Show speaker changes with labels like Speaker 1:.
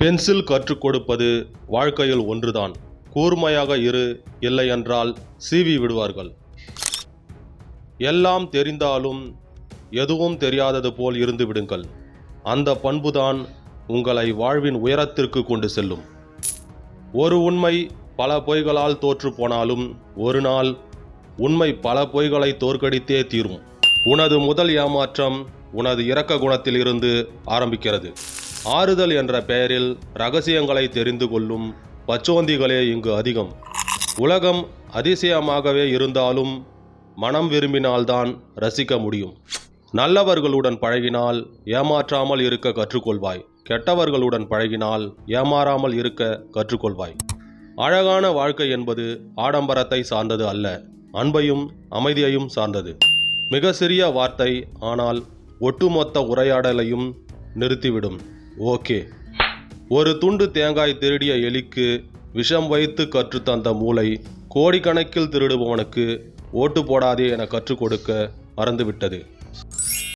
Speaker 1: Pencil கற்றுக் கொடுப்பது வாழ்க்கையில் ஒன்றுதான். கூர்மையாக இரு இல்லை என்றால் சீவி விடுவார்கள். எல்லாம் தெரிந்தாலும் எதுவும் தெரியாதது போல் இருந்து விடுங்கள். அந்த பண்புதான் உங்களை வாழ்வின் உயரத்திற்கு கொண்டு செல்லும். ஒரு உண்மை பல பொய்களால் தோற்று போனாலும் ஒரு நாள் உண்மை பல பொய்களை தோற்கடித்தே தீரும். உனது முதல் ஏமாற்றம் உனது இரக்க குணத்தில் இருந்து ஆரம்பிக்கிறது. ஆறுதல் என்ற பெயரில் ரகசியங்களை தெரிந்து கொள்ளும் பச்சோந்திகளே இங்கு அதிகம். உலகம் அதிசயமாகவே இருந்தாலும் மனம் விரும்பினால்தான் ரசிக்க முடியும். நல்லவர்களுடன் பழகினால் ஏமாற்றாமல் இருக்க கற்றுக்கொள்வாய். கெட்டவர்களுடன் பழகினால் ஏமாறாமல் இருக்க கற்றுக்கொள்வாய். அழகான வாழ்க்கை என்பது ஆடம்பரத்தை சார்ந்தது அல்ல அன்பையும் அமைதியையும் சார்ந்தது. மிக சிறிய வார்த்தை ஆனால் ஒட்டுமொத்த உரையாடலையும் நிறுத்திவிடும். ஓகே. ஒரு துண்டு தேங்காய் திருடிய எலிக்கு விஷம் வைத்து கற்றுத்தந்த மூளை கோடிக்கணக்கில் திருடுபவனுக்கு ஓட்டு போடாதே என கற்றுக் கொடுக்க மறந்துவிட்டது.